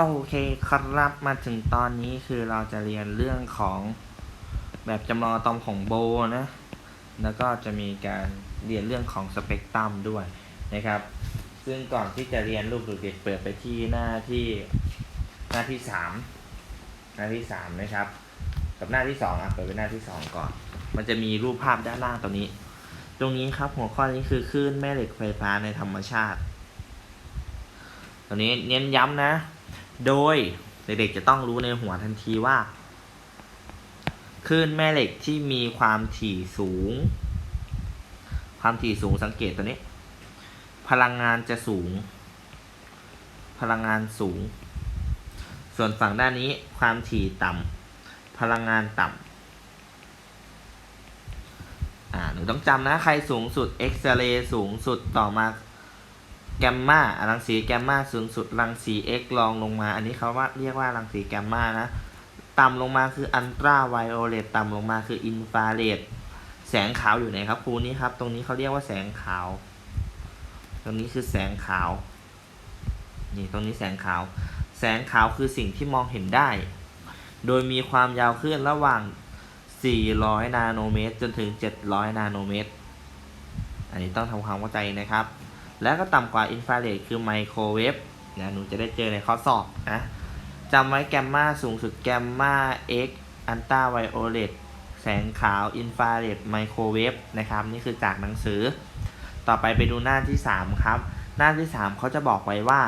โอเคครับมาถึงตอนนี้คือเราจะเรียนเรื่องของแบบจำลองอะตอมของโบนะ แล้วก็จะมีการเรียนเรื่องของสเปกตรัมด้วยนะครับ ซึ่งก่อนที่จะเรียนรูปดูเด็กเปิดไปที่หน้าที่หน้าที่สามหน้าที่สามนะครับ กับหน้าที่สองอะเปิดไปหน้าที่สองก่อน มันจะมีรูปภาพด้านล่างตรงนี้ ตรงนี้ครับหัวข้อนี้คือคลื่นแม่เหล็กไฟฟ้าในธรรมชาติตรงนี้เน้นย้ำนะ โดยเด็กๆจะต้องรู้ในหัวทันทีว่าคลื่นแม่เหล็กที่มีความถี่สูง ความถี่สูงสังเกตตัวนี้ พลังงานจะสูง พลังงานสูง ส่วนฝั่งด้านนี้ความถี่ต่ำพลังงานต่ำอ่าหนูต้องจำนะ ใครสูงสุดเอ็กซเรย์สูงสุดต่อมา แกมมารังสีแกมมาสูงสุดรังสี X รองลงมา อันนี้เขาว่าเรียกว่ารังสีแกมมานะ ต่ำลงมาคืออันตราไวโอเลตต่ำลงมาคืออินฟราเรดแสงขาวอยู่ไหนครับครูนี่ครับ ตรงนี้เขาเรียกว่าแสงขาว ตรงนี้คือแสงขาว นี่ตรงนี้แสงขาว แสงขาวคือสิ่งที่มองเห็นได้ โดยมีความยาวคลื่นระหว่าง 400 นาโนเมตร จนถึง 700 นาโนเมตร อันนี้ต้องทำความเข้าใจนะครับ แล้วก็ต่ำกว่าอินฟราเรดคือไมโครเวฟนะหนูจะได้เจอในข้อสอบนะจำไว้แกมมาสูงสุดแกมมา X อันต้าไวโอเลตแสงขาวอินฟราเรดไมโครเวฟนะครับนี่คือจากหนังสือ ต่อไปไปดูหน้าที่ 3 ครับ หน้าที่ 3เขาจะบอกไว้ว่า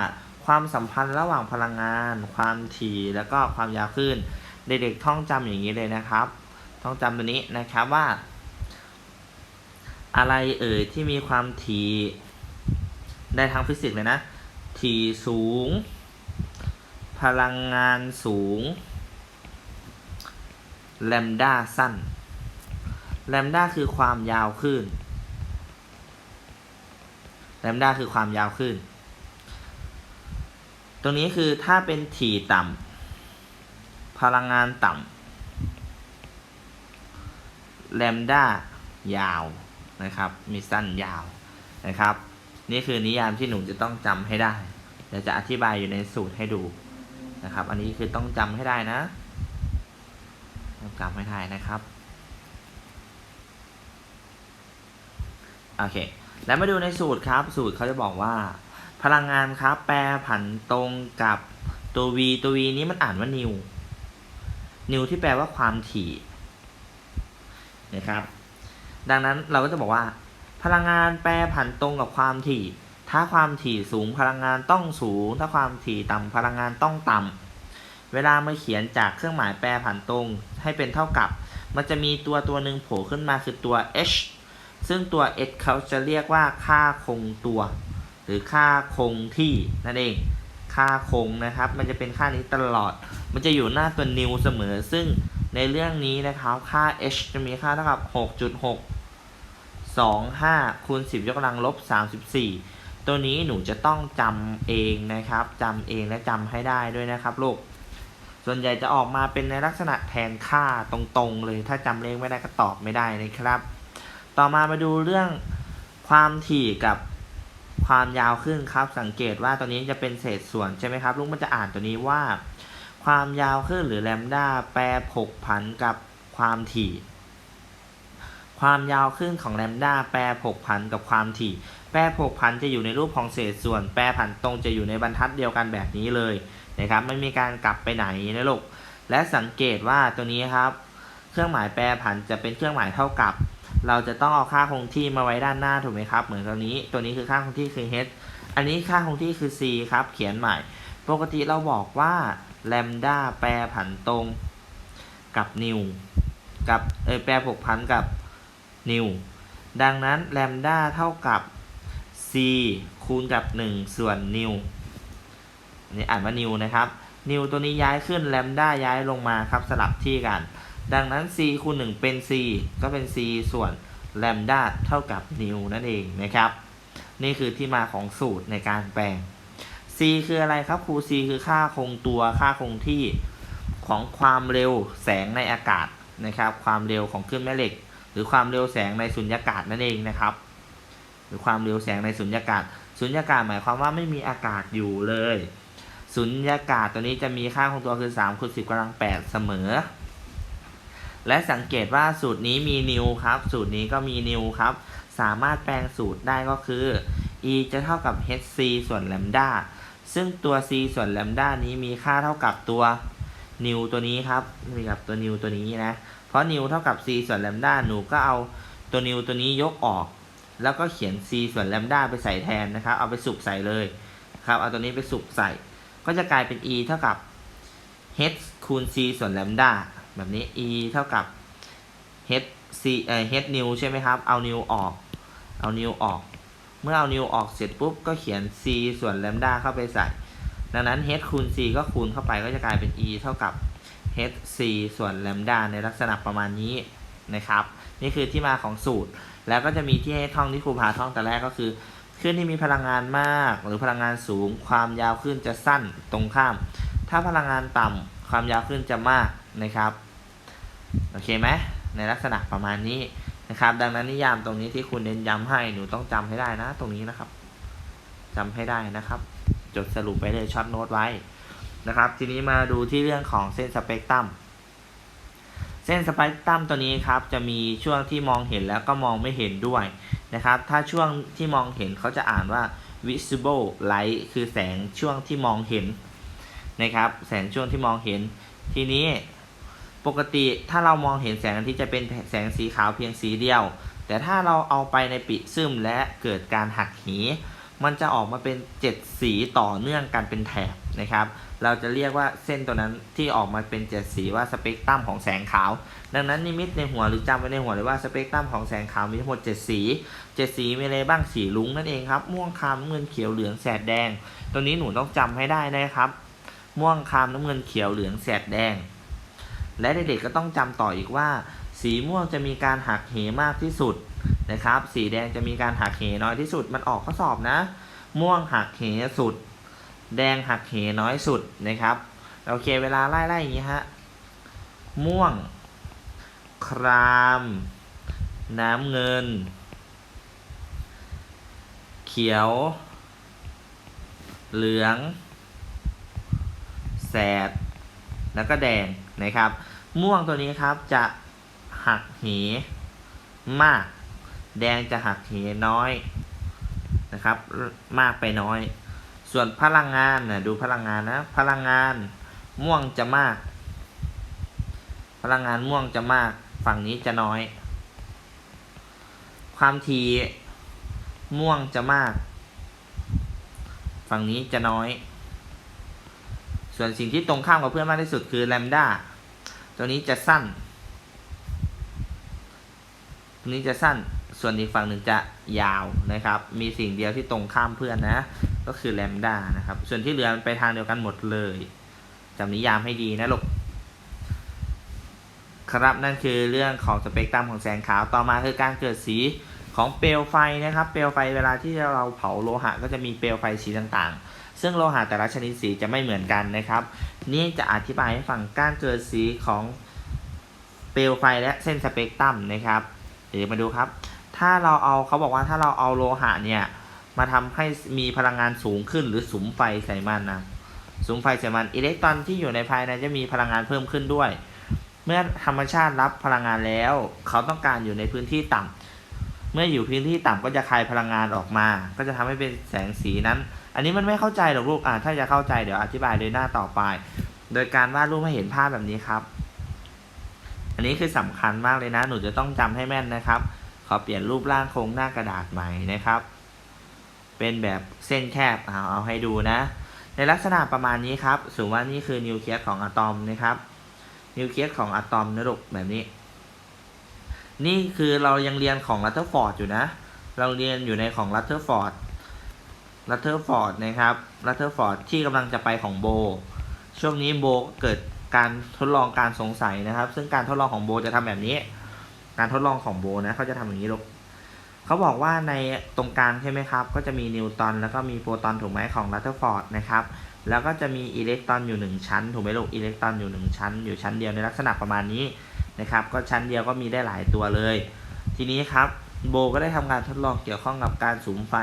ความสัมพันธ์ระหว่างพลังงาน ความถี่แล้วก็ความยาวคลื่นเด็กๆท่องจำอย่างนี้เลยนะครับ ท่องจำตัวนี้นะครับว่า อะไรเอ่ยที่มีความถี่ ได้ทางฟิสิกส์เลยนะถี่สูง พลังงานสูง แลมด้าสั้น แลมด้าคือความยาวคลื่นแลมด้าคือความยาวคลื่นตรงนี้คือถ้าเป็นถี่ต่ำ พลังงานต่ำ แลมด้ายาวนะครับ มีสั้นยาวนะครับ นี่คือนิยามที่หนูจะต้องจำให้ได้เดี๋ยวจะอธิบายอยู่ในสูตรให้ดูนะครับ อันนี้คือต้องจำให้ได้นะต้องจำให้ได้นะครับโอเคแล้วมาดูในสูตรครับ สูตรเขาจะบอกว่า พลังงานครับ แปรผันตรงกับตัว v ตัว v นี้มันอ่านว่านิวนิวที่แปลว่าความถี่นะครับ ดังนั้นเราก็จะบอกว่า พลังงานแปรผันตรงกับความถี่ ถ้าความถี่สูงพลังงานต้องสูง ถ้าความถี่ต่ำพลังงานต้องต่ำ เวลามาเขียนจากเครื่องหมายแปรผันตรงให้เป็นเท่ากับ มันจะมีตัวตัวหนึ่งโผล่ขึ้นมาคือตัว h ซึ่งตัว h เขาจะเรียกว่าค่าคงตัว หรือค่าคงที่นั่นเอง ค่าคงนะครับ มันจะเป็นค่านี้ตลอด มันจะอยู่หน้าตัว new เสมอ ซึ่งในเรื่องนี้นะครับ ค่า h จะมีค่าเท่ากับ 6.6 25คูณ10 ยกกำลังลบ 34 ตัวนี้หนูจะต้องจำเองนะครับจำเองและจำให้ได้ด้วยนะครับลูก ส่วนใหญ่จะออกมาเป็นในลักษณะแทนค่าตรงๆเลย ถ้าจำเลขไม่ได้ก็ตอบไม่ได้นะครับ ต่อมามาดูเรื่องความถี่กับความยาวขึ้นครับ สังเกตว่าตัวนี้จะเป็นเศษส่วนใช่ไหมครับลูกมันจะอ่านตัวนี้ว่า ความยาวขึ้นหรือแลมด้าแปรผกผันกับความถี่ ความยาวขึ้นของแลมด้าแปรผกผันกับความถี่ แปรผกผันจะอยู่ในรูปของเศษส่วน แปรผันตรงจะอยู่ในบรรทัดเดียวกันแบบนี้เลยนะครับไม่มีการกลับไปไหนนะลูกและสังเกตว่าตัวนี้ครับ เครื่องหมายแปรผันจะเป็นเครื่องหมายเท่ากับ เราจะต้องเอาค่าคงที่มาไว้ด้านหน้าถูกไหมครับ เหมือนตัวนี้ ตัวนี้คือค่าคงที่คือ h อันนี้ค่าคงที่คือ c ครับเขียนใหม่ ปกติเราบอกว่าแลมด้าแปรผันตรงกับนิวกับเออแปรผกผันกับ นิวดังนั้นแลมด้าเท่ากับ c คูณกับ 1 ส่วนนิวนี่อ่านว่านิวนะครับนิวตัวนี้ย้ายขึ้นแลมด้าย้ายลงมาครับสลับที่กัน ดังนั้น c คูณ 1 เป็น c ก็เป็น c ส่วนแลมด้าเท่ากับนิวนั่นเองนะครับ นี่คือที่มาของสูตรในการแปลง c คืออะไรครับครู c คือค่าคงตัวค่าคงที่ของความเร็วแสงในอากาศนะครับ ความเร็วของคลื่นแม่เหล็ก หรือความเร็วแสงในสุญญากาศนั่นเองนะครับ หรือความเร็วแสงในสุญญากาศ สุญญากาศหมายความว่าไม่มีอากาศอยู่เลย สุญญากาศตัวนี้จะมีค่าคงตัวคือ3คูณ10กำลัง8เสมอ และสังเกตว่าสูตรนี้มีนิวครับ สูตรนี้ก็มีนิวครับ สามารถแปลงสูตรได้ก็คือ e จะเท่ากับ hc ส่วนแลมดาซึ่งตัว c ส่วนแลมดานี้มีค่าเท่ากับตัว นิวตัวนี้ครับมีกับตัวนิวตัวนี้นะ เพราะนิวเท่ากับ c ส่วนแลมด้าหนูก็เอาตัวนิวตัวนี้ยกออก แล้วก็เขียน c ส่วนแลมด้าไปใส่แทนนะครับ เอาไปสุกใส่เลยครับ เอาตัวนี้ไปสุกใส่ ก็จะกลายเป็น e เท่ากับ h คูณ c ส่วนแลมด้าแบบนี้ e เท่ากับ h c เอ่อ h นิวใช่ไหมครับ เอานิวออก เอานิวออก เมื่อเอานิวออกเสร็จปุ๊บก็เขียน c ส่วนแลมด้าเข้าไปใส่ ดังนั้น h คูณ c ก็คูณเข้าไปก็จะกลายเป็น e เท่ากับ h c ส่วนแลมดาในลักษณะประมาณนี้นะครับ นี่คือที่มาของสูตร แล้วก็จะมีที่ให้ท่องที่ครูพาท่องแต่แรกก็คือคลื่นที่มีพลังงานมาก หรือพลังงานสูง ความยาวคลื่นจะสั้นตรงข้าม ถ้าพลังงานต่ำความยาวคลื่นจะมากนะครับโอเคไหมในลักษณะประมาณนี้นะครับ ดังนั้นนิยามตรงนี้ที่คุณเน้นย้ำให้หนูต้องจำให้ได้นะ ตรงนี้นะครับจำให้ได้นะครับ จดสรุปไปเลยช็อตโน้ตไว้นะครับ ทีนี้มาดูที่เรื่องของเส้นสเปกตรัมเส้นสเปกตรัมตัวนี้ครับจะมีช่วงที่มองเห็นแล้วก็มองไม่เห็นด้วยนะครับ ถ้าช่วงที่มองเห็นเขาจะอ่านว่า visible light คือแสงช่วงที่มองเห็นนะครับ แสงช่วงที่มองเห็น ทีนี้ปกติถ้าเรามองเห็นแสงอาทิตย์จะเป็นแสงสีขาวเพียงสีเดียว แต่ถ้าเราเอาไปในปิซึมและเกิดการหักเห มันจะออกมาเป็น 7 สีต่อเนื่องกันเป็นแถบนะครับ เราจะเรียกว่าเส้นตัวนั้นที่ออกมาเป็น 7 สีว่าสเปกตรัมของแสงขาว ดังนั้นนิมิตในหัวหรือจำไว้ในหัวเลยว่าสเปกตรัมของแสงขาวมีทั้งหมด 7 สี 7 สีมีอะไรบ้างสีลุ้งนั่นเองครับม่วงคามน้ำเงินเขียวเหลืองแสดแดง ตัวนี้หนูต้องจำให้ได้นะครับ ม่วงคามน้ำเงินเขียวเหลืองแสดแดง และเด็กๆก็ต้องจำต่ออีกว่า สีม่วงจะมีการหักเหมากที่สุด นะครับ สีแดงจะมีการหักเหน้อยที่สุดมันออกข้อสอบนะ ม่วงหักเหสุด แดงหักเหน้อยสุดนะครับโอเคเวลาไล่ๆอย่างนี้ฮะม่วง คราม น้ำเงิน เขียว เหลือง แสด แล้วก็แดงนะครับ ม่วงตัวนี้ครับจะหักเหมาก แดงจะหักเหน้อยนะครับ มากไปน้อย ส่วนพลังงานนะดูพลังงานนะ พลังงานม่วงจะมาก พลังงานม่วงจะมาก ฝั่งนี้จะน้อย ความถี่ม่วงจะมาก ฝั่งนี้จะน้อย ส่วนสิ่งที่ตรงข้ามกับเพื่อนมากที่สุดคือแลมด้าตัวนี้จะสั้น ตัวนี้จะสั้น ส่วนอีกฝั่งหนึ่งจะยาวนะครับ มีสิ่งเดียวที่ตรงข้ามเพื่อนนะ ก็คือแลมด้านะครับ ส่วนที่เหลือมันไปทางเดียวกันหมดเลยจำนิยามให้ดีนะลูกครับนั่นคือเรื่องของสเปกตรัมของแสงขาวต่อมาคือการเกิดสีของเปลวไฟนะครับ เปลวไฟเวลาที่เราเผาโลหะก็จะมีเปลวไฟสีต่างๆ ซึ่งโลหะแต่ละชนิดสีจะไม่เหมือนกันนะครับ นี่จะอธิบายให้ฟังการเกิดสีของเปลวไฟและเส้นสเปกตรัมนะครับ เดี๋ยวมาดูครับ ถ้าเราเอาเขาบอกว่าถ้าเราเอาโลหะเนี่ย มาทำให้มีพลังงานสูงขึ้น หรือสุมไฟใส่มันนะสุมไฟใส่มันอิเล็กตรอนที่อยู่ในภายในจะมีพลังงานเพิ่มขึ้นด้วย เมื่อธรรมชาติรับพลังงานแล้ว เขาต้องการอยู่ในพื้นที่ต่ำเมื่ออยู่พื้นที่ต่ำก็จะคายพลังงานออกมา ก็จะทำให้เป็นแสงสีนั้น อันนี้มันไม่เข้าใจหรอกลูกอ่าถ้าจะเข้าใจเดี๋ยวอธิบายโดยหน้าต่อไป โดยการวาดรูปให้เห็นภาพแบบนี้ครับ อันนี้คือสำคัญมากเลยนะ หนูจะต้องจำให้แม่นนะครับ อเปลี่ยนรูปร่างโครงหน้ากระดาษใหม่นะครับ เป็นแบบเส้นแคบเอาเอาให้ดูนะ ในลักษณะประมาณนี้ครับสมมติว่านี่คือนิวเคลียสของอะตอมนะครับ นิวเคลียสของอะตอมนะลูกแบบนี้ นี่คือเรายังเรียนของลัตเทอร์ฟอร์ดอยู่นะ เราเรียนอยู่ในของลัตเทอร์ฟอร์ดลัตเทอร์ฟอร์ดนะครับลัตเทอร์ฟอร์ดที่กำลังจะไปของโบ ช่วงนี้โบเกิดการทดลองการสงสัยนะครับ ซึ่งการทดลองของโบจะทำแบบนี้ การทดลองของโบนะเขาจะทำอย่างนี้ลูกเขาบอกว่าในตรงกลางใช่ไหมครับ ก็จะมีนิวตรอนแล้วก็มีโปรตอนถูกไหมของลัตเทอร์ฟอร์ดนะครับแล้วก็จะมีอิเล็กตรอนอยู่ 1 ชั้น ถูกไหมลูกอิเล็กตรอนอยู่ 1 ชั้น อยู่ชั้นเดียวในลักษณะประมาณนี้นะครับก็ชั้นเดียวก็มีได้หลายตัวเลย ทีนี้ครับโบก็ได้ทำการทดลองเกี่ยวข้องกับการสูมไฟ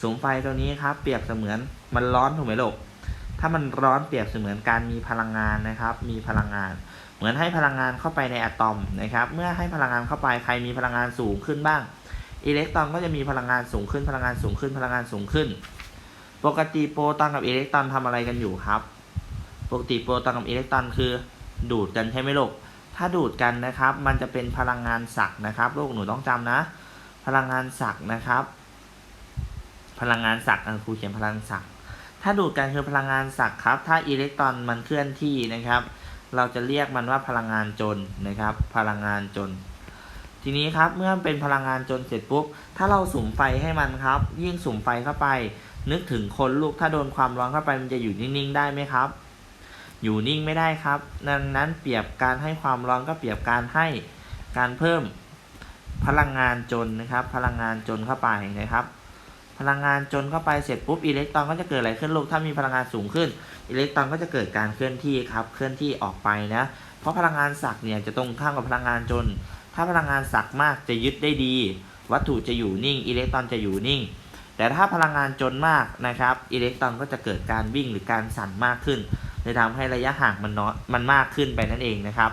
สูมไฟตัวนี้ครับ เปรียบเสมือนมันร้อนถูกไหมลูกถถ้ามันร้อนเปรียบเสมือนการมีพลังงานนะครับ มีพลังงาน เหมือนให้พลังงานเข้าไปในอะตอมนะครับ เมื่อให้พลังงานเข้าไปใครมีพลังงานสูงขึ้นบ้าง อิเล็กตรอนก็จะมีพลังงานสูงขึ้นพลังงานสูงขึ้นพลังงานสูงขึ้น ปกติโปรตอนกับอิเล็กตรอนทำอะไรกันอยู่ครับ ปกติโปรตอนกับอิเล็กตรอนคือ ดูดกันใช่ไหมลูก ถ้าดูดกันนะครับ มันจะเป็นพลังงานศักนะครับลูกหนูต้องจำนะ พลังงานศักนะครับ พลังงานศักครูเขียนพลังศักถ้าดูดกันคือพลังงานศักครับ ถ้าอิเล็กตรอนมันเคลื่อนที่นะครับ เราจะเรียกมันว่าพลังงานจนนะครับ พลังงานจน ทีนี้ครับเมื่อมันเป็นพลังงานจนเสร็จปุ๊บ ถ้าเราสุ่มไฟให้มันครับ ยิ่งสุ่มไฟเข้าไป นึกถึงคนลูกถ้าโดนความร้อนเข้าไปมันจะอยู่นิ่งๆ ได้ไหมครับ อยู่นิ่งไม่ได้ครับ ดังนั้นเปรียบการให้ความร้อนก็เปรียบการให้การเพิ่มพลังงานจนนะครับ พลังงานจนเข้าไปนะครับ ลังงานจนเข้าไปเสร็จปุ๊บอิเล็กตรอนก็จะเกิดอะไรขึ้นลูกถ้ามีพลังงานสูงขึ้น อิเล็กตรอนก็จะเกิดการเคลื่อนที่ครับเคลื่อนที่ออกไปนะเพราะพลังงานศักเนี่ยจะตรงข้ามกับพลังงานจน ถ้าพลังงานศักมากจะยึดได้ดี วัตถุจะอยู่นิ่ง อิเล็กตรอนจะอยู่นิ่ง แต่ถ้าพลังงานจนมากนะครับอิเล็กตรอนก็จะเกิดการวิ่งหรือการสั่นมากขึ้นเลยทำให้ระยะห่างมันน้อยมันมากขึ้นไปนั่นเองนะครับ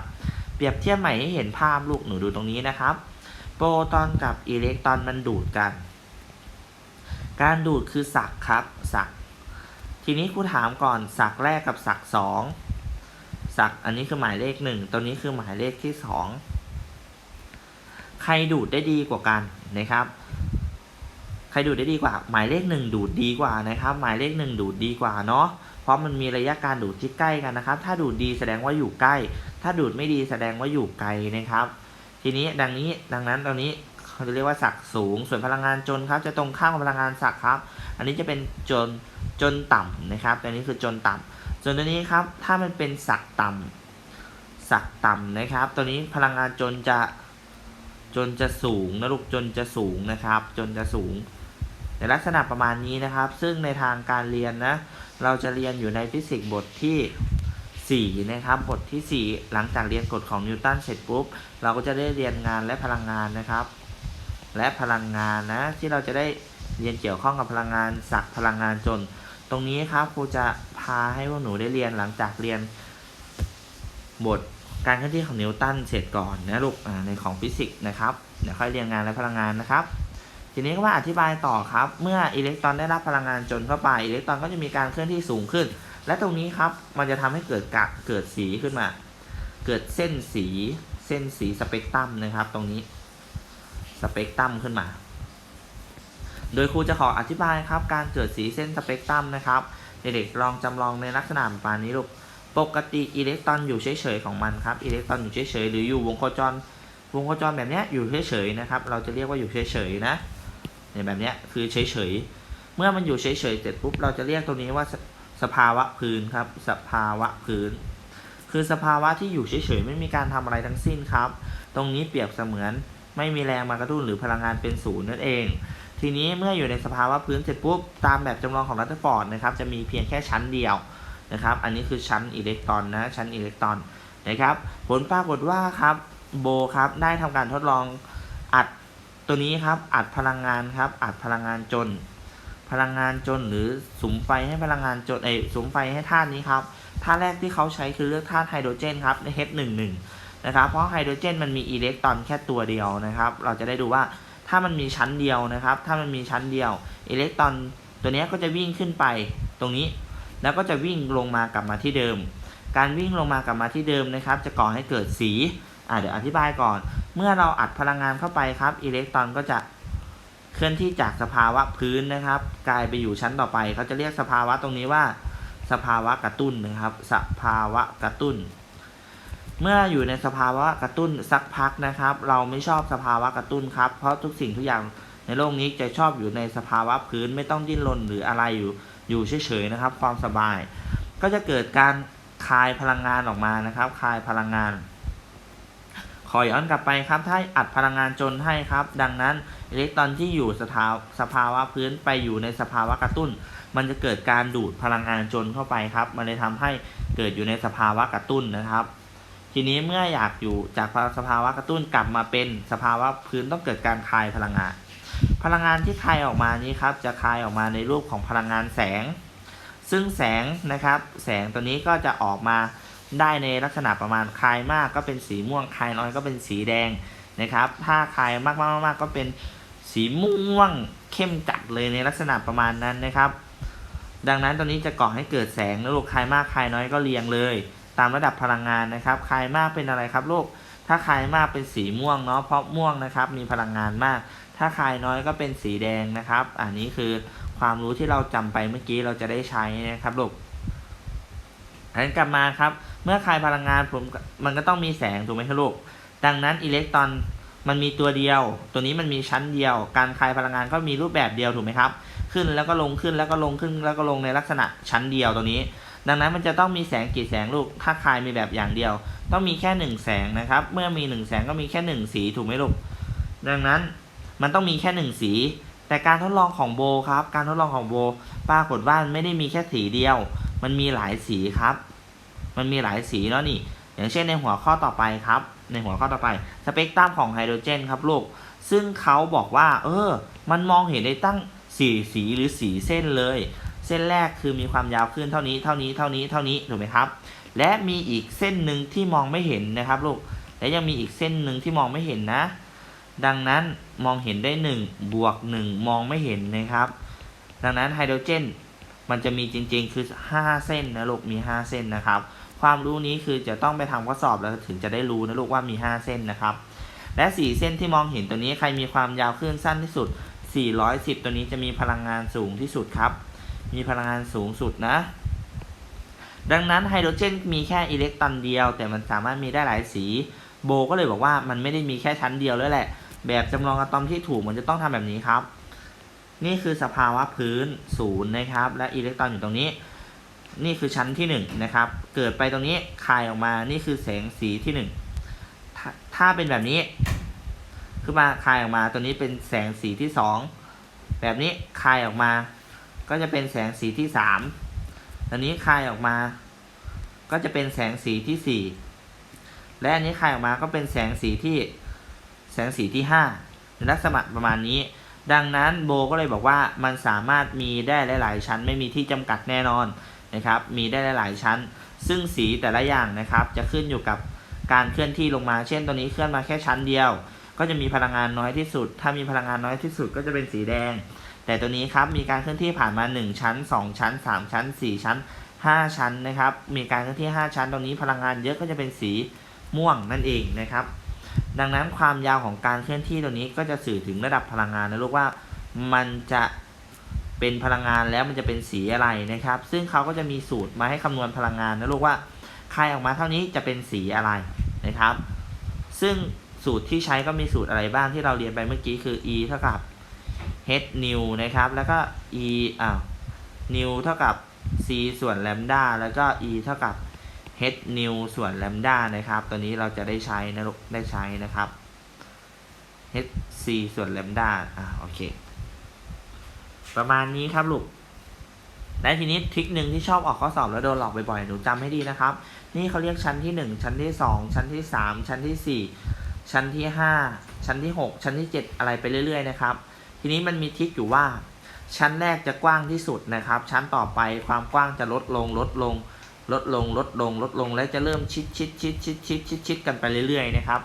เปรียบเทียบใหม่ให้เห็นภาพลูกหนูดูตรงนี้นะครับ โปรตอนกับอิเล็กตรอนมันดูดกัน การดูดคือศักครับศัก ทีนี้ครูถามก่อนศักแรกกับศักสองศักอันนี้คือหมายเลขหนึ่งตัวนี้คือหมายเลขที่สองใครดูดได้ดีกว่ากันนะครับ ใครดูดได้ดีกว่า หมายเลขหนึ่งดูดดีกว่านะครับ หมายเลขหนึ่งดูดดีกว่าเนาะเพราะมันมีระยะการดูดที่ใกล้กันนะครับ ถ้าดูดดีแสดงว่าอยู่ใกล้ ถ้าดูดไม่ดีแสดงว่าอยู่ไกลนะครับ ทีนี้ดังนี้ดังนั้นตรงนี้ เขาจะเรียกว่าศักสูง ส่วนพลังงานจนครับ จะตรงข้ามกับพลังงานศักครับ อันนี้จะเป็นจนจนต่ำนะครับตัวนี้คือจนต่ำส่วนตัวนี้ครับถ้ามันเป็นศักต่ำศักต่ำนะครับ ตัวนี้พลังงานจนจะจนจะสูงนะลูกจนจะสูงนะครับ จนจะสูงในลักษณะประมาณนี้นะครับ ซึ่งในทางการเรียนนะเราจะเรียนอยู่ในฟิสิกส์บทที่4นะครับบทที่ 4 หลังจากเรียนกฎของนิวตันเสร็จปุ๊บ เราก็จะได้เรียนงานและพลังงานนะครับ และพลังงานนะ ที่เราจะได้เรียนเกี่ยวข้องกับพลังงานศักพลังงานจน ตรงนี้ครับครูจะพาให้พวกหนูได้เรียนหลังจากเรียน บทการเคลื่อนที่ของนิวตันเสร็จก่อนนะลูกในของฟิสิกส์นะครับเดี๋ยวค่อยเรียนงานและพลังงานนะครับ ทีนี้ก็มาอธิบายต่อครับ เมื่ออิเล็กตรอนได้รับพลังงานจนเข้าไปอิเล็กตรอนก็จะมีการเคลื่อนที่สูงขึ้น และตรงนี้ครับมันจะทำให้เกิดกะเกิดสีขึ้นมา เกิดเส้นสีเส้นสีสเปกตรัมนะครับ ตรงนี้ สเปกตรัมขึ้นมา โดยครูจะขออธิบายครับการเกิดสีเส้นสเปกตรัมนะครับเด็กๆลองจำลองในลักษณะประมาณนี้ลูกปกติอิเล็กตรอนอยู่เฉยๆของมันครับอิเล็กตรอนอยู่เฉยๆหรืออยู่วงโคจร วงโคจรแบบนี้อยู่เฉยๆนะครับ เราจะเรียกว่าอยู่เฉยๆนะเนี่ยแบบนี้คือเฉยๆเมื่อมันอยู่เฉยๆเสร็จปุ๊บเราจะเรียกตรงนี้ว่าสสภาวะพื้นครับ สภาวะพื้น คือสภาวะที่อยู่เฉยๆไม่มีการทำอะไรทั้งสิ้นครับ ตรงนี้เปรียบเสมือน ไม่มีแรงมากระตุ้นหรือพลังงานเป็นศูนย์นั่นเอง ทีนี้เมื่ออยู่ในสภาวะพื้นเสร็จปุ๊บ ตามแบบจำลองของรัตเตอร์ฟอร์ดนะครับจะมีเพียงแค่ชั้นเดียวนะครับ อันนี้คือชั้นอิเล็กตรอนนะชั้นอิเล็กตรอนนะครับ ผลปรากฏว่าครับโบครับได้ทำการทดลองอัดตัวนี้ครับอัดพลังงานครับอัดพลังงานจน พลังงานจนหรือสุมไฟให้พลังงานจนเอสุมไฟให้ธาตุนี้ครับธาตุแรกที่เขาใช้คือเลือกธาตุไฮโดรเจนครับใน H11 นะครับ เพราะไฮโดรเจนมันมีอิเล็กตรอนแค่ตัวเดียวนะครับ เราจะได้ดูว่าถ้ามันมีชั้นเดียวนะครับ ถ้ามันมีชั้นเดียวอิเล็กตรอนตัวนี้ก็จะวิ่งขึ้นไปตรงนี้ แล้วก็จะวิ่งลงมากลับมาที่เดิม การวิ่งลงมากลับมาที่เดิมนะครับ จะก่อให้เกิดสีอ่าเดี๋ยวอธิบายก่อน เมื่อเราอัดพลังงานเข้าไปครับอิเล็กตรอนก็จะเคลื่อนที่จากสภาวะพื้นนะครับ กลายไปอยู่ชั้นต่อไปเขาจะเรียกสภาวะตรงนี้ว่า สภาวะกระตุ้นนะครับ สภาวะกระตุ้น เมื่ออยู่ในสภาวะกระตุ้นสักพักนะครับ เราไม่ชอบสภาวะกระตุ้นครับ เพราะทุกสิ่งทุกอย่างในโลกนี้จะชอบอยู่ในสภาวะพื้นไม่ต้องดิ้นรนหรืออะไรอยู่อยู่เฉยๆนะครับ ความสบาย ก็จะเกิดการคายพลังงานออกมานะครับคายพลังงาน ขอย้อนกลับไปครับถ้าอัดพลังงานจนให้ครับ ดังนั้นอิเล็กตรอนที่อยู่สภาสภาวะพื้นไปอยู่ในสภาวะกระตุ้น มันจะเกิดการดูดพลังงานจนเข้าไปครับ มันเลยทำให้เกิดอยู่ในสภาวะกระตุ้นนะครับ ทีนี้เมื่ออยากอยู่จากสภาวะกระตุ้นกลับมาเป็นสภาวะพื้นต้องเกิดการคายพลังงาน พลังงานที่คายออกมานี้ครับ จะคายออกมาในรูปของพลังงานแสง ซึ่งแสงนะครับ แสงตัวนี้ก็จะออกมาได้ในลักษณะประมาณคายมากก็เป็นสีม่วงคายน้อยก็เป็นสีแดงนะครับ ถ้าคายมากๆมากๆก็เป็นสีม่วงเข้มจัดเลยในลักษณะประมาณนั้นนะครับ ดังนั้นตัวนี้จะก่อให้เกิดแสงนะลูกคายมากคายน้อยก็เรียงเลย ตามระดับพลังงานนะครับคลายมากเป็นอะไรครับลูกถ้าคลายมากเป็นสีม่วงเนาะเพราะม่วงนะครับมีพลังงานมาก ถ้าคลายน้อยก็เป็นสีแดงนะครับ อันนี้คือความรู้ที่เราจำไปเมื่อกี้เราจะได้ใช้นะครับลูกอันนั้นกลับมาครับ เมื่อคลายพลังงานผมมันก็ต้องมีแสงถูกไหมครับลูกดังนั้นอิเล็กตรอนมันมีตัวเดียว ตัวนี้มันมีชั้นเดียว การคลายพลังงานก็มีรูปแบบเดียวถูกไหมครับ ขึ้นแล้วก็ลงขึ้นแล้วก็ลงขึ้นแล้วก็ลงในลักษณะชั้นเดียวตัวนี้ ดังนั้นมันจะต้องมีแสงกี่แสงลูก ถ้าคลายมีแบบอย่างเดียว ต้องมีแค่หนึ่งแสงนะครับ เมื่อมีหนึ่งแสงก็มีแค่หนึ่งสีถูกไหมลูก ดังนั้นมันต้องมีแค่หนึ่งสี แต่การทดลองของโบครับ การทดลองของโบปรากฏว่ามันไม่ได้มีแค่สีเดียว มันมีหลายสีครับ มันมีหลายสีเนาะนี่ อย่างเช่นในหัวข้อต่อไปครับ ในหัวข้อต่อไป สเปกตรัมของไฮโดรเจนครับลูก ซึ่งเขาบอกว่า เออ มันมองเห็นได้ตั้งสีสีหรือสีเส้นเลย เส้นแรกคือมีความยาวขึ้นเท่านี้เท่านี้เท่านี้เท่านี้ถูกไหมครับ และมีอีกเส้นหนึ่งที่มองไม่เห็นนะครับลูกและยังมีอีกเส้นหนึ่งที่มองไม่เห็นนะ ดังนั้นมองเห็นได้1บวก1มองไม่เห็นนะครับ ดังนั้นไฮโดรเจนมันจะมีจริงๆคือ 5 เส้นนะลูกมี 5 เส้นนะครับ ความรู้นี้คือจะต้องไปทำข้อสอบแล้วถึงจะได้รู้นะลูกว่ามี 5 เส้นนะครับ และ 4 เส้นที่มองเห็นตัวนี้ใครมีความยาวคลื่นสั้นที่สุด 410 ตัวนี้จะมีพลังงานสูงที่สุดครับ มีพลังงานสูงสุดนะ ดังนั้นไฮโดรเจนมีแค่อิเล็กตรอนเดียว แต่มันสามารถมีได้หลายสี โบก็เลยบอกว่ามันไม่ได้มีแค่ชั้นเดียวแล้วแหละ แบบจำลองอะตอมที่ถูกมันจะต้องทำแบบนี้ครับ นี่คือสภาวะพื้นศูนย์นะครับ และอิเล็กตรอนอยู่ตรงนี้ นี่คือชั้นที่1นนะครับ เกิดไปตรงนี้คายออกมา นี่คือแสงสีที่ 1 ถ้าถ้าเป็นแบบนี้ขึ้นมาคายออกมา ตัวนี้เป็นแสงสีที่ 2 แบบนี้คายออกมา ก็จะเป็นแสงสีที่3ตัวนี้คายออกมา ก็จะเป็นแสงสีที่4และอันนี้คายออกมาก็เป็นแสงสีที่แสงสีที่5ในลักษณะประมาณนี้ ดังนั้นโบก็เลยบอกว่ามันสามารถมีได้หลาย ๆ ชั้น ไม่มีที่จำกัดแน่นอนนะครับ มีได้หลาย ๆ ชั้น ซึ่งสีแต่ละอย่างนะครับ จะขึ้นอยู่กับการเคลื่อนที่ลงมา เช่นตัวนี้เคลื่อนมาแค่ชั้นเดียว ก็จะมีพลังงานน้อยที่สุด ถ้ามีพลังงานน้อยที่สุดก็จะเป็นสีแดง แต่ตัวนี้ครับมีการเคลื่อนที่ผ่านมา 1 ชั้น 2 ชั้น 3 ชั้น 4 ชั้น 5 ชั้นนะครับ มีการเคลื่อนที่ 5 ชั้นตรงนี้พลังงานเยอะก็จะเป็นสีม่วงนั่นเองนะครับ ดังนั้นความยาวของการเคลื่อนที่ตัวนี้ก็จะสื่อถึงระดับพลังงานนะลูกว่ามันจะเป็นพลังงานแล้วมันจะเป็นสีอะไรนะครับ ซึ่งเขาก็จะมีสูตรมาให้คำนวณพลังงานนะลูกว่าคายออกมาเท่านี้จะเป็นสีอะไรนะครับ ซึ่งสูตรที่ใช้ก็มีสูตรอะไรบ้างที่เราเรียนไปเมื่อกี้คือ e เท่ากับ h new นะครับ แล้วก็ e อ้าว new เท่ากับ c ส่วน lambda แล้วก็ e เท่ากับ h new ส่วน lambda นะครับ ตัวนี้เราจะได้ใช้นะลูกได้ใช้นะครับ h c ส่วน lambda อ่าโอเค ประมาณนี้ครับลูกและทีนี้ทริคหนึ่งที่ชอบออกข้อสอบแล้วโดนหลอกบ่อยๆ หนูจำให้ดีนะครับ นี่เขาเรียกชั้นที่ 1 ชั้นที่ 2 ชั้นที่ 3 ชั้นที่ 4 ชั้นที่ 5 ชั้นที่ 6 ชั้นที่ 7 อะไรไปเรื่อย ๆ นะครับ ทีนี้มันมีทริคอยู่ว่า ชั้นแรกจะกว้างที่สุดนะครับ ชั้นต่อไปความกว้างจะลดลงลดลง ลดลงลดลง ลดลงและจะเริ่มชิดชิดชิดชิดชิดชิดชิดกันไปเรื่อยๆนะครับ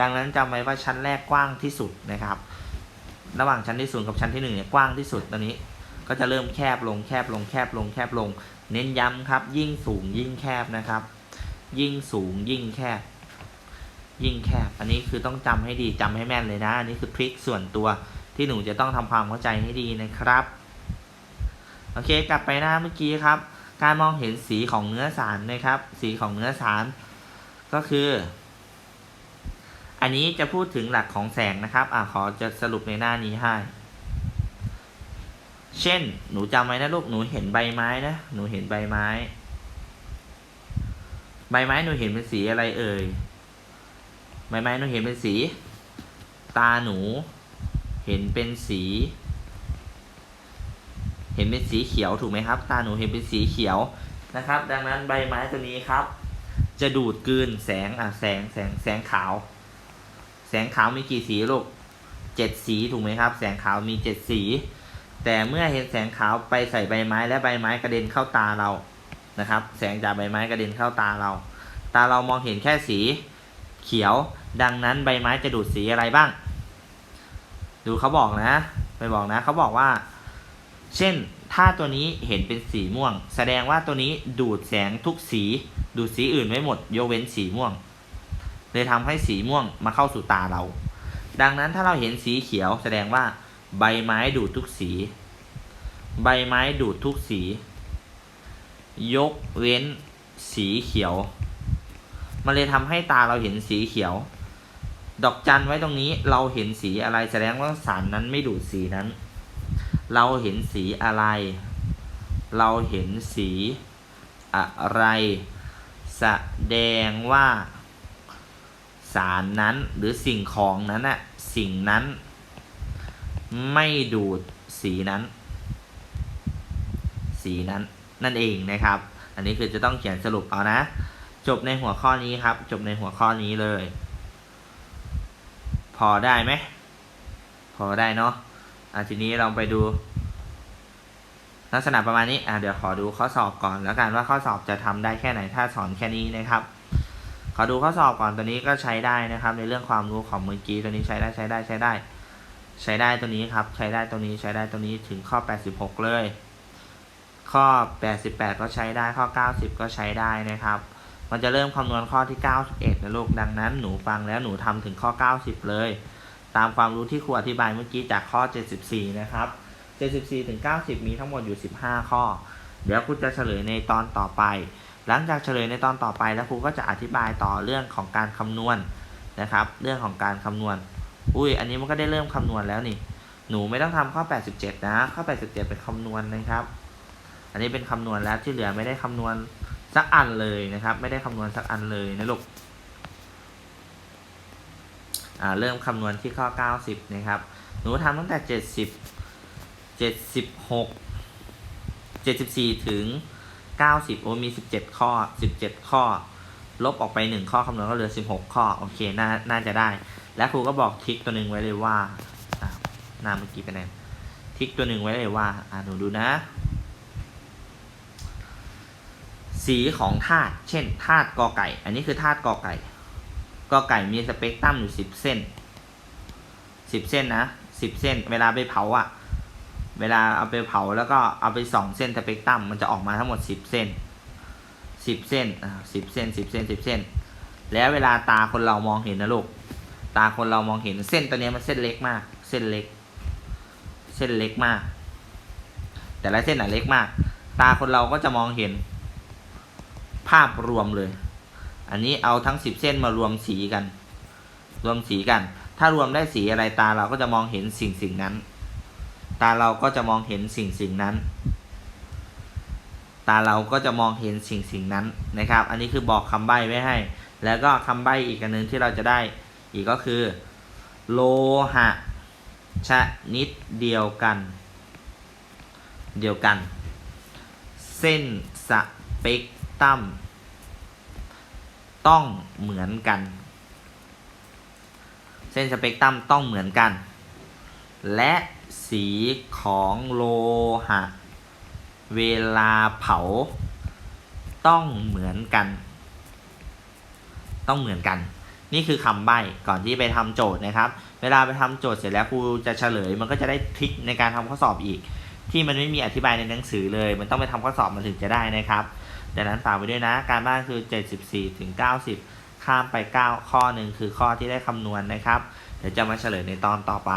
ดังนั้นจำไว้ว่าชั้นแรกกว้างที่สุดนะครับ ระหว่างชั้นที่ศูนย์กับชั้นที่หนึ่งเนี่ยกว้างที่สุดตอนนี้ ก็จะเริ่มแคบลงแคบลงแคบลงแคบลง เน้นย้ำครับ ยิ่งสูงยิ่งแคบนะครับ ยิ่งสูงยิ่งแคบยิ่งแคบ อันนี้คือต้องจำให้ดีจำให้แม่นเลยนะ อันนี้คือทริคส่วนตัว ที่หนูจะต้องทำความเข้าใจให้ดีนะครับ โอเค กลับไปหน้าเมื่อกี้ครับ การมองเห็นสีของเนื้อสารนะครับ สีของเนื้อสารก็คือ อันนี้จะพูดถึงหลักของแสงนะครับอ่าขอจะสรุปในหน้านี้ให้ เช่น หนูจำไว้นะลูก หนูเห็นใบไม้นะ หนูเห็นใบไม้ ใบไม้หนูเห็นเป็นสีอะไรเอ่ย ใบไม้หนูเห็นเป็นสี ตาหนู เห็นเป็นสี เห็นเป็นสีเขียวถูกไหมครับ ตาหนูเห็นเป็นสีเขียวนะครับ ดังนั้นใบไม้ตัวนี้ครับ จะดูดกลืนแสงอะแสงแสงแสงขาว แสงขาวมีกี่สีลูกเจ็ดสีถูกไหมครับ แสงขาวมีเจ็ดสี แต่เมื่อเห็นแสงขาวไปใส่ใบไม้และใบไม้กระเด็นเข้าตาเรานะครับ แสงจากใบไม้กระเด็นเข้าตาเรา ตาเรามองเห็นแค่สีเขียว ดังนั้นใบไม้จะดูดสีอะไรบ้าง ดูเขาบอกนะ ไปบอกนะเขาบอกว่า เช่นถ้าตัวนี้เห็นเป็นสีม่วง แสดงว่าตัวนี้ดูดแสงทุกสี ดูดสีอื่นไม่หมดยกเว้นสีม่วง เลยทำให้สีม่วงมาเข้าสู่ตาเรา ดังนั้นถ้าเราเห็นสีเขียว แสดงว่า ใบไม้ดูดทุกสี ใบไม้ดูดทุกสี ยกเว้นสีเขียว มันเลยทำให้ตาเราเห็นสีเขียว ดอกจันไว้ตรงนี้เราเห็นสีอะไรแสดงว่าสารนั้นไม่ดูดสีนั้น เราเห็นสีอะไร เราเห็นสีอะไร แสดงว่าสารนั้นหรือสิ่งของนั้นน่ะสิ่งนั้น ไม่ดูดสีนั้น สีนั้นนั่นเองนะครับ อันนี้คือจะต้องเขียนสรุปเอานะ จบในหัวข้อนี้ครับ จบในหัวข้อนี้เลย พอได้ไหม พอได้เนาะอะทีนี้เราไปดู ลักษณะประมาณนี้อะเดี๋ยวขอดูข้อสอบก่อนแล้วกันว่าข้อสอบจะทำได้แค่ไหนถ้าสอนแค่นี้นะครับ ขอดูข้อสอบก่อนตัวนี้ก็ใช้ได้นะครับ ในเรื่องความรู้ของเมื่อกี้ตัวนี้ใช้ได้ใช้ได้ใช้ได้ ใช้ได้ตัวนี้ครับ ใช้ได้ตัวนี้ใช้ได้ตัวนี้ถึงข้อ 86 เลย ข้อ 88 ก็ใช้ได้ข้อ 90 ก็ใช้ได้นะครับ มันจะเริ่มคำนวณข้อที่ 91 นะลูก ดังนั้นหนูฟังแล้วหนูทำถึงข้อ 90 เลย ตามความรู้ที่ครูอธิบายเมื่อกี้จากข้อ 74 นะครับ 74 ถึง 90 มีทั้งหมดอยู่ 15 ข้อ เดี๋ยวครูจะเฉลยในตอนต่อไป หลังจากเฉลยในตอนต่อไปแล้วครูก็จะอธิบายต่อเรื่องของการคำนวณนะครับ เรื่องของการคำนวณ อุ้ย อันนี้มันก็ได้เริ่มคำนวณแล้วนี่ หนูไม่ต้องทำข้อ 87 นะ ข้อ 87 เป็นคำนวณนะครับ อันนี้เป็นคำนวณแล้วที่เหลือไม่ได้คำนวณ สักอันเลยนะครับ ไม่ได้คำนวณสักอันเลยนะลูกอ่าเริ่มคำนวณที่ข้อ 90 นะครับ หนูทำตั้งแต่ 70 76 74 ถึง 90 โอ้มี 17 ข้อ 17 ข้อ ลบออกไป 1 ข้อคำนวณก็เหลือ 16 ข้อ โอเค น่าน่าจะได้ และครูก็บอกทิกตัวหนึ่งไว้เลยว่าอ่าหน้าเมื่อกี้ไปไหนทิกตัวหนึ่งไว้เลยว่า อ่าหนูดูนะ สีของธาตุเช่นธาตุกอไก่ อันนี้คือธาตุกอไก่กอไก่มีสเปกตรัมอยู่10เส้น10เส้นนะ10เส้น เวลาไปเผาอะเวลาเอาไปเผาแล้วก็เอาไปสองเส้นสเปกตรัมมันจะออกมาทั้งหมด10เส้น10เส้นอ่า10เส้น10เส้น10เส้น แล้วเวลาตาคนเรามองเห็นนะลูกตาคนเรามองเห็นเส้นตัวนี้มันเส้นเล็กมาก เส้นเล็ก เส้นเล็กมาก แต่ละเส้นอะเล็กมาก ตาคนเราก็จะมองเห็น ภาพรวมเลย อันนี้เอาทั้งสิบเส้นมารวมสีกัน รวมสีกัน ถ้ารวมได้สีอะไรตาเราก็จะมองเห็นสิ่งสิ่งนั้น ตาเราก็จะมองเห็นสิ่งสิ่งนั้น ตาเราก็จะมองเห็นสิ่งสิ่งนั้นนะครับ อันนี้คือบอกคำใบ้ไว้ให้ แล้วก็คำใบ้อีกอันหนึ่งที่เราจะได้อีกก็คือ โลหะชนิดเดียวกัน เดียวกัน เส้นสเปก ตัมต้องเหมือนกัน เส้นสเปกตรัมต้องเหมือนกัน และสีของโลหะ เวลาเผา ต้องเหมือนกัน ต้องเหมือนกัน นี่คือคำใบ้ก่อนที่ไปทำโจทย์นะครับ เวลาไปทำโจทย์เสร็จแล้วครูจะเฉลย มันก็จะได้ทริคในการทำข้อสอบอีก ที่มันไม่มีอธิบายในหนังสือเลย มันต้องไปทำข้อสอบมันถึงจะได้นะครับ ดังนั้นฝากไว้ด้วยนะ การบ้านคือ 74ถึง90 ข้ามไป 9 ข้อหนึ่งคือข้อที่ได้คำนวณนะครับ เดี๋ยวจะมาเฉลยในตอนต่อไป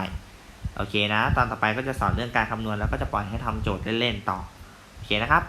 โอเคนะ ตอนต่อไปก็จะสอนเรื่องการคำนวณแล้วก็จะปล่อยให้ทำโจทย์เล่นๆต่อ โอเคนะครับ